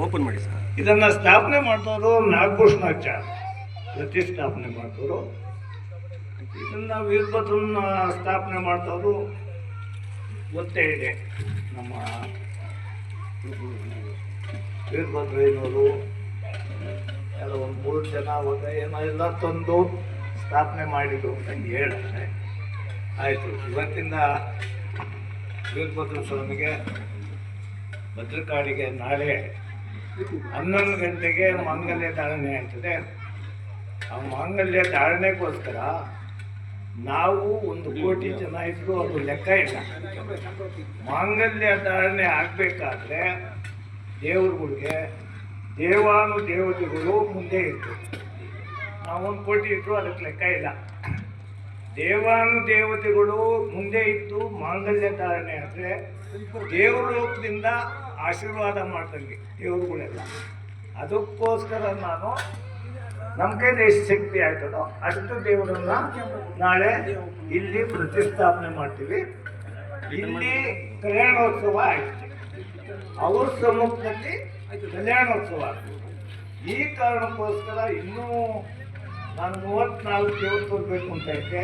Open ಮಾಡಿ sir. ಇದನ್ನ ಸ್ಥಾಪನೆ ಮಾಡಿದವರು ನಾಗಭೂಷಣಾಚಾರ್ಯ ಪ್ರತಿಷ್ಠಾಪನೆ ಮಾಡಿದವರು. ಇದನ್ನ ವೀರಭದ್ರನ್ನ ಸ್ಥಾಪನೆ ಮಾಡಿದವರು ಗೊತ್ತೇ ಇದೆ. ನಮ್ಮ ವೀರಭದ್ರಯ್ಯನವರು. ಎಲ್ಲ ಒಂದು ಮೂರು ಜನ ಅವಾಗ ಏನೋ ಎಲ್ಲ ತಂದು ಸ್ಥಾಪನೆ ಮಾಡಿದ್ರು ಅಂತ ಹೇಳಿದ್ರೆ ಆಯಿತು. ಇವತ್ತಿಂದ ವೀರಭದ್ರ ಸ್ವಾಮಿಗೆ ಭದ್ರಕಾಡಿಗೆ ನಾಳೆ ಹನ್ನೊಂದು ಗಂಟೆಗೆ ಮಾಂಗಲ್ಯ ಧಾರಣೆ ಆಗ್ತದೆ. ಆ ಮಾಂಗಲ್ಯ ಧಾರಣೆಗೋಸ್ಕರ ನಾವು ಒಂದು ಕೋಟಿ ಜನ ಇದ್ರು ಅದು ಲೆಕ್ಕ ಇಲ್ಲ. ಮಾಂಗಲ್ಯ ಧಾರಣೆ ಆಗಬೇಕಾದ್ರೆ ದೇವರುಗಳಿಗೆ ದೇವಾನು ದೇವತೆಗಳು ಮುಂದೆ ಇತ್ತು ನಾವೊಂದು ಕೋಟಿ ಇದ್ರು ಅದಕ್ಕೆ ಲೆಕ್ಕ ಇಲ್ಲ. ದೇವಾನು ದೇವತೆಗಳು ಮುಂದೆ ಇತ್ತು ಮಾಂಗಲ್ಯ ಧಾರಣೆ ಆದರೆ ದೇವ್ರ ಲೋಕದಿಂದ ಆಶೀರ್ವಾದ ಮಾಡ್ದಂಗೆ ದೇವರುಗಳೆಲ್ಲ. ಅದಕ್ಕೋಸ್ಕರ ನಾನು ನಮ್ಮ ಎಷ್ಟು ಶಕ್ತಿ ಆಯ್ತದೋ ಅಷ್ಟು ದೇವರನ್ನ ನಾಳೆ ಇಲ್ಲಿ ಪ್ರತಿಷ್ಠಾಪನೆ ಮಾಡ್ತೀವಿ. ಇಲ್ಲಿ ಕಲ್ಯಾಣೋತ್ಸವ ಆಯ್ತು. ಅವ್ರ ಸಮ್ಮುಖದಲ್ಲಿ ಕಲ್ಯಾಣೋತ್ಸವ ಈ ಕಾರಣಕ್ಕೋಸ್ಕರ ಇನ್ನೂ ನಾನು ಮೂವತ್ನಾಲ್ಕು ದೇವರು ಕೊಡಬೇಕು ಅಂತ ಇದ್ದೆ.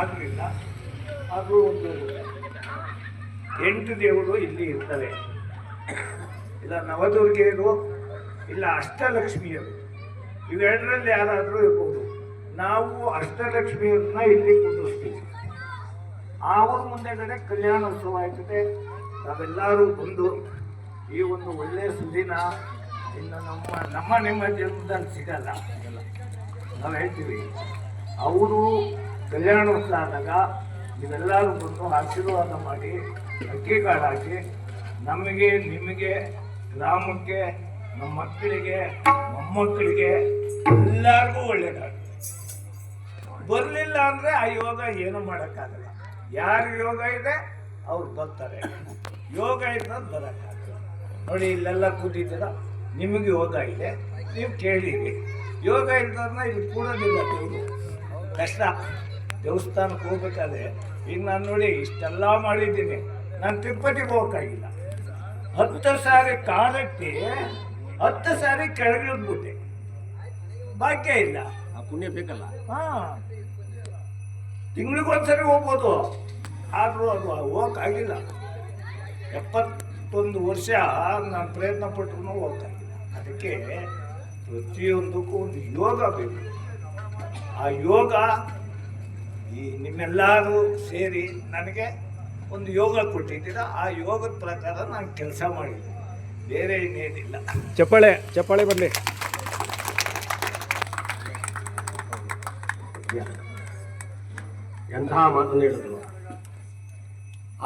ಆಗಲಿಲ್ಲ ಅದು ಒಂದು ಎಂಟು ದೇವರು ಇಲ್ಲಿ ಇರ್ತವೆ. ಇಲ್ಲ ನವದುರ್ಗೆಯರು, ಇಲ್ಲ ಅಷ್ಟಲಕ್ಷ್ಮಿಯರು. ಇವೆರಡರಲ್ಲಿ ಯಾರಾದರೂ ಇರ್ಬೋದು. ನಾವು ಅಷ್ಟಲಕ್ಷ್ಮಿಯರನ್ನ ಇಲ್ಲಿ ಕುಂದಿಸ್ತೀವಿ ಅವ್ರ ಮುಂದೆಗಡೆ ಕಲ್ಯಾಣೋತ್ಸವ ಆಯ್ತದೆ. ನಾವೆಲ್ಲರೂ ಬಂದು ಈ ಒಂದು ಒಳ್ಳೆಯ ಸುದಿನ ಇನ್ನು ನಮ್ಮ ನಮ್ಮ ನಿಮ್ಮ ಜನ್ಮದಲ್ಲಿ ಸಿಗಲ್ಲ. ನಾವು ಹೇಳ್ತೀವಿ. ಅವರು ಕಲ್ಯಾಣೋತ್ಸವ ಆದಾಗ ನೀವೆಲ್ಲರೂ ಬಂದು ಆಶೀರ್ವಾದ ಮಾಡಿ, ಅಕ್ಕಿ ಕಾಳು ಹಾಕಿ ನಮಗೆ, ನಿಮಗೆ, ಗ್ರಾಮಕ್ಕೆ, ನಮ್ಮ ಮಕ್ಕಳಿಗೆ, ಮೊಮ್ಮಕ್ಕಳಿಗೆ ಎಲ್ಲರಿಗೂ ಒಳ್ಳೇದಾಗುತ್ತೆ ಬರಲಿಲ್ಲ ಅಂದರೆ ಆ ಯೋಗ ಏನು ಮಾಡೋಕ್ಕಾಗಲ್ಲ. ಯಾರು ಯೋಗ ಇದೆ, ಅವ್ರು ಬರ್ತಾರೆ. ಯೋಗ ಇದ್ದ ಬರೋಕ್ಕಾಗಲ್ಲ. ನೋಡಿ, ಇಲ್ಲೆಲ್ಲ ಕೂತಿದ್ದೀರ? ನಿಮಗೆ ಯೋಗ ಇದೆ. ನೀವು ಕೇಳಿರಿ. ಯೋಗ ಇಲ್ದನ್ನ ಇಲ್ಲಿ ಕೂಡೋದಿಲ್ಲ ಕಷ್ಟ. ದೇವಸ್ಥಾನಕ್ಕೆ ಹೋಗ್ಬೇಕಾದ್ರೆ ಈಗ ನಾನು ನೋಡಿ ಇಷ್ಟೆಲ್ಲ ಮಾಡಿದ್ದೀನಿ. ನಾನು ತಿರುಪತಿಗೆ ಹೋಗೋಕ್ಕಾಗಿಲ್ಲ. ಹತ್ತು ಸಾರಿ ಕಾಲಕ್ಕೆ ಹತ್ತು ಸಾರಿ ಕೆಳಗಿಳಿದ್ಬಿಟ್ಟೆ. ಭಾಗ್ಯ ಇಲ್ಲ. ಆ ಪುಣ್ಯ ಬೇಕಲ್ಲ? ಹಾ. ತಿಂಗಳಿಗೊಂದ್ಸರಿ ಹೋಗ್ಬೋದು. ಆದರೂ ಅದು ಹೋಗೋಕ್ಕಾಗಿಲ್ಲ. ಎಪ್ಪತ್ತೊಂದು ವರ್ಷ ನಾನು ಪ್ರಯತ್ನ ಪಟ್ಟರು ಹೋಗಕ್ಕಾಗಿಲ್ಲ. ಅದಕ್ಕೆ ಪ್ರತಿಯೊಂದಕ್ಕೂ ಒಂದು ಯೋಗ ಬೇಕು. ಆ ಯೋಗ ಈ ನಿಮ್ಮೆಲ್ಲರೂ ಸೇರಿ ನನಗೆ ಒಂದು ಯೋಗ ಕೊಟ್ಟಿದ್ದೀರ. ಆ ಯೋಗದ ಪ್ರಕಾರ ನಾನು ಕೆಲಸ ಮಾಡಿದ್ದೀನಿ. ಬೇರೆ ಇನ್ನೇನಿಲ್ಲ. ಚಪ್ಪಾಳೆ ಚಪ್ಪಾಳೆ ಬರಲಿ. ಎಂಥ ಮಾತನ್ನು ಹೇಳಿದ್ರು.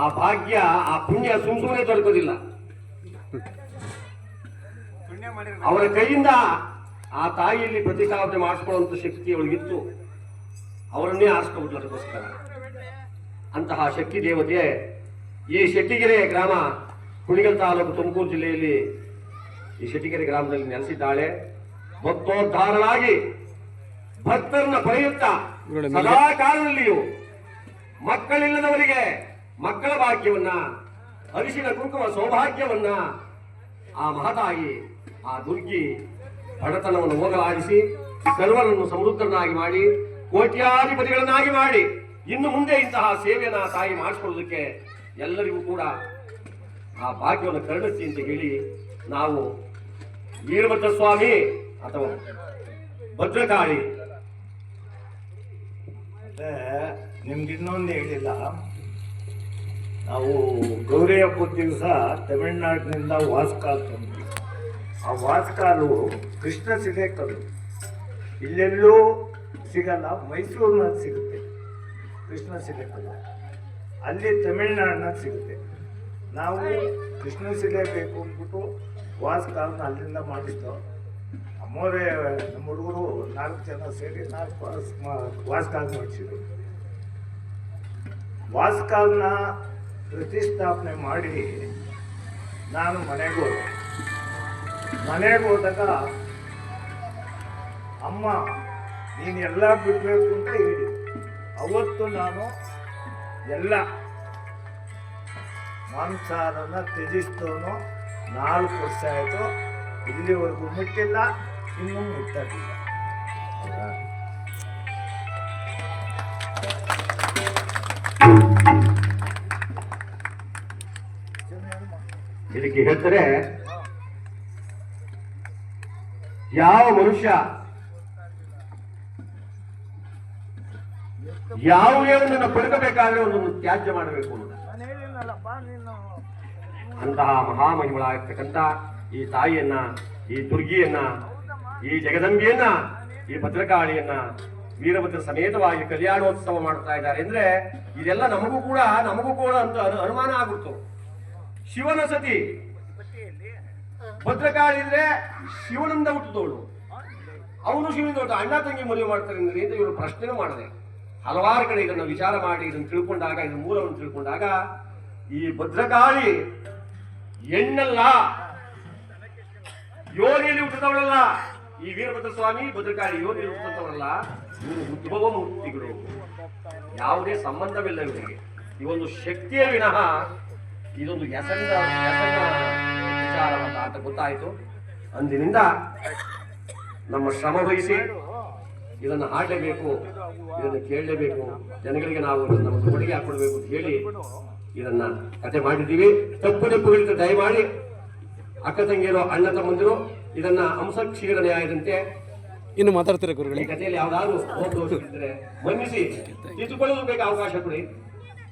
ಆ ಭಾಗ್ಯ ಆ ಪುಣ್ಯ ಸುಮ್ ಸುಮ್ಮನೆ ದೊರಕೋದಿಲ್ಲ ಅವರ ಕೈಯಿಂದ ಆ ತಾಯಿಯಲ್ಲಿ ಪ್ರತಿಕಾವತೆ ಮಾಡಿಸ್ಕೊಳ್ಳುವಂತ ಶಕ್ತಿ ಅವಳಿಗಿತ್ತು. ಅವರನ್ನೇ ಆರಿಸ್ಕೊಬಿಟ್ಲು ಅದಕ್ಕೋಸ್ಕರ ಅಂತಹ ಶಕ್ತಿ ದೇವತೆ ಈ ಶೆಟ್ಟಿಗೆರೆ ಗ್ರಾಮ ಕುಣಿಗಲ್ ತಾಲೂಕು ತುಮಕೂರು ಜಿಲ್ಲೆಯಲ್ಲಿ ಈ ಶೆಟ್ಟಿಗೆರೆ ಗ್ರಾಮದಲ್ಲಿ ನೆಲೆಸಿದ್ದಾಳೆ. ಭಕ್ತೋದ್ಧಾರಳಾಗಿ ಭಕ್ತರನ್ನ ಪಡೆಯುತ್ತಾ ಸದಾ ಕಾಲದಲ್ಲಿಯೂ ಮಕ್ಕಳಿಲ್ಲದವರಿಗೆ ಮಕ್ಕಳ ಭಾಗ್ಯವನ್ನ ಅರಿಶಿನ ಕುಂಕುಮ ಸೌಭಾಗ್ಯವನ್ನ ಆ ಮಹತಾಗಿ ಆ ದುರ್ಗಿ ಬಡತನವನ್ನು ಹೋಗಲಾಡಿಸಿ ಸರ್ವರನ್ನು ಸಮೃದ್ಧರನ್ನಾಗಿ ಮಾಡಿ ಕೋಟ್ಯಾಧಿಪತಿಗಳನ್ನಾಗಿ ಮಾಡಿ ಇನ್ನು ಮುಂದೆ ಇಂತಹ ಸೇವೆಯನ್ನು ತಾಯಿ ಮಾಡಿಸ್ಕೊಳ್ಳೋದಕ್ಕೆ ಎಲ್ಲರಿಗೂ ಕೂಡ ಆ ಭಾಗ್ಯವನ್ನು ಕರುಣಿಸಿ ಅಂತ ಹೇಳಿ ನಾವು ವೀರಭದ್ರ ಸ್ವಾಮಿ ಅಥವಾ ಭದ್ರಕಾಳಿ. ನಿಮ್ಗೆ ಇನ್ನೊಂದು ಹೇಳಿಲ್ಲ. ನಾವು ಗೌರಿ ಹಬ್ಬದ ದಿವಸ ತಮಿಳುನಾಡಿನಿಂದ ವಾಸ್ಕಾಲ್ ತಂದ್ವಿ ಆ ವಾಸ್ಕಾಲು ಕೃಷ್ಣ ಸಿಲೆ ಕಲ್ಲು ಇಲ್ಲೆಲ್ಲೂ ಸಿಗಲ್ಲ ಮೈಸೂರಿನಲ್ಲಿ ಸಿಗುತ್ತೆ ಕೃಷ್ಣ ಸಿಗುತ್ತಲ್ಲ ಕಲ್ಲು ಅಲ್ಲಿ ತಮಿಳ್ನಾಡಿನಲ್ಲಿ ಸಿಗುತ್ತೆ. ನಾವು ಕೃಷ್ಣ ಬೇಕು ಅಂದ್ಬಿಟ್ಟು ವಾಸ್ಕಾಲ್ನ ಅಲ್ಲಿಂದ ಮಾಡಿದ್ದು. ಅಮ್ಮೋರೆ ನಮ್ಮ ಹುಡುಗರು ನಾಲ್ಕು ಜನ ಸೇರಿ ನಾಲ್ಕು ವಾಸ ವಾಸ್ಕಾಲ್ ಮಾಡಿಸಿದ್ರು. ವಾಸ್ಕಾಲ್ನ ಪ್ರತಿಷ್ಠಾಪನೆ ಮಾಡಿ ನಾನು ಮನೆಗೆ ಹೋದೆ. ಮನೆಗೆ ಹೋದಾಗ ಅಮ್ಮ ನೀನು ಎಲ್ಲ ಬಿಡಬೇಕು ಅಂತ ಹೇಳಿ ಅವತ್ತು ನಾನು ಎಲ್ಲ ಮಾಂಸಾರನ್ನು ತ್ಯಜಿಸ್ತವನು. ನಾಲ್ಕು ವರ್ಷ ಆಯಿತು. ಇಲ್ಲಿವರೆಗೂ ಮುಟ್ಟಿಲ್ಲ, ಇನ್ನೂ ಮುಟ್ಟಿಲ್ಲ? ಇದಕ್ಕೆ ಹೇಳ್ತಾರೆ, ಯಾವ ಮನುಷ್ಯ ಯಾವುದೇ ಒಂದನ್ನು ಪಡ್ಕಬೇಕಾದ್ರೆ ಒಂದೊಂದು ತ್ಯಾಜ್ಯ ಮಾಡಬೇಕು ಅನ್ನೋದು ನೀನು ಅಂತಹ ಮಹಾಮಹಿಮಳಾಗಿರ್ತಕ್ಕಂಥ ಈ ತಾಯಿಯನ್ನ ಈ ದುರ್ಗಿಯನ್ನ ಈ ಜಗದಂಬಿಯನ್ನ ಈ ಭದ್ರಕಾಳಿಯನ್ನ ವೀರಭದ್ರ ಸಮೇತವಾಗಿ ಕಲ್ಯಾಣೋತ್ಸವ ಮಾಡ್ತಾ ಇದ್ದಾರೆ ಅಂದ್ರೆ ಇದೆಲ್ಲ ನಮಗೂ ಕೂಡ ನಮಗೂ ಕೂಡ ಅಂತ ಅನು- ಅನುಮಾನ ಆಗುತ್ತೆ ಶಿವನ ಸತಿ. ಭದ್ರಕಾಳಿ ಇದ್ರೆ ಶಿವನಿಂದ ಹುಟ್ಟಿದವಳು. ಅವನು ಶಿವನಿಂದ ಹುಟ್ಟು ಅಣ್ಣ ತಂಗಿ ಮದುವೆ ಮಾಡ್ತಾರೆ ಅಂದ್ರೆ ಅಂತ ಇವರು ಪ್ರಶ್ನೆ ಮಾಡದೆ. ಹಲವಾರು ಕಡೆ ಇದನ್ನು ವಿಚಾರ ಮಾಡಿ, ಇದನ್ನು ತಿಳ್ಕೊಂಡಾಗ ಇದನ್ನು ಮೂಲವನ್ನು ತಿಳ್ಕೊಂಡಾಗ, ಈ ಭದ್ರಕಾಳಿ ಹೆಣ್ಣಲ್ಲ, ಯೋನಿಯಲ್ಲಿ ಹುಟ್ಟಿದವಳಲ್ಲ. ಈ ವೀರಭದ್ರ ಸ್ವಾಮಿ ಭದ್ರಕಾಳಿ ಯೋನಿಯಲ್ಲಿ ಹುಟ್ಟಿದವರಲ್ಲ ಇವರು ಉದ್ಭವ ಮೂರ್ತಿಗಳು. ಯಾವುದೇ ಸಂಬಂಧವಿಲ್ಲ ಇವರಿಗೆ. ಈ ಒಂದು ಶಕ್ತಿಯ ವಿನಃ ಇದೊಂದು ಹೆಸರಿನ ವಿಚಾರವಲ್ಲ ಅಂತ ಗೊತ್ತಾಯಿತು. ಅಂದಿನಿಂದ ನಮ್ಮ ಶ್ರಮ ವಹಿಸಿ ಇದನ್ನು ಹಾಡಲೇಬೇಕು ಇದನ್ನು ಕೇಳಲೇಬೇಕು ಜನಗಳಿಗೆ ನಾವು ನಮ್ಮ ಕೊಡುಗೆ ಹಾಕೊಡ್ಬೇಕು ಅಂತ ಹೇಳಿ ಇದನ್ನ ಕತೆ ಮಾಡಿದ್ದೀವಿ. ತಪ್ಪು ತಪ್ಪುಗಳಿಂದ ದಯಮಾಡಿ ಅಕ್ಕ ತಂಗಿಯರು ಅಣ್ಣ ತಮ್ಮಂದಿರು ಇದನ್ನ ಅಂಶ ಕ್ಷೀರ ನ್ಯಾಯದಂತೆ ಇನ್ನು ಮಾತಾಡ್ತಾರೆ ಈ ಗುರುಗಳೇ ಕಥೆಯಲ್ಲಿ ಯಾವ್ದಾದ್ರು ಇದ್ರೆ ಮನ್ನಿಸಿ ತಿದ್ದುಕೊಳ್ಳಲು ಬೇಕು ಅವಕಾಶ ಕೊಡಿ.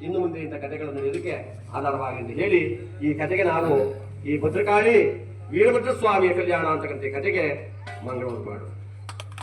ಇನ್ನು ಮುಂದೆ ಇಂಥ ಕಥೆಗಳನ್ನು ಇದಕ್ಕೆ ಆಧಾರವಾಗಿ ಎಂದು ಹೇಳಿ ಈ ಕಥೆಗೆ ನಾನು ಈ ಭದ್ರಕಾಳಿ ವೀರಭದ್ರ ಸ್ವಾಮಿಯ ಕಲ್ಯಾಣ ಅಂತಕ್ಕಂಥ ಕಥೆಗೆ ಮಂಗಳವಾರ ಮಾಡು.